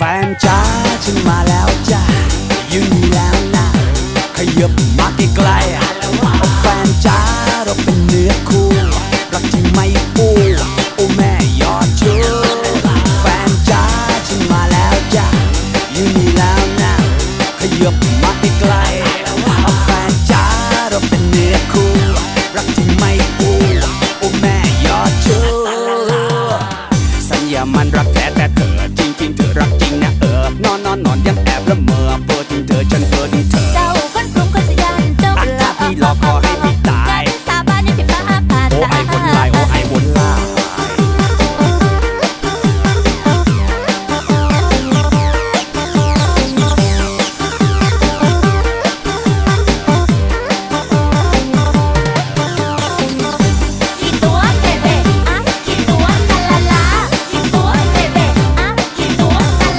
แฟนจ้าฉันมาแล้วจ้าอยู่นี่แล้วนะขยับมาใกล้ๆแฟนจ้าเราเป็นเนื้อคู่รักที่ไม่ปูโอ้แม่ยอดชูแฟนจ้าฉันมาแล้วจ้าอยู่นี่แล้วนะขยับมาใกล้ๆ ยมันรักแท้แต่เธอจริงจริงเธอรักจริงนะเออนอนนอนนอนยังแอบละเมอเบอร์จริงเธอฉัน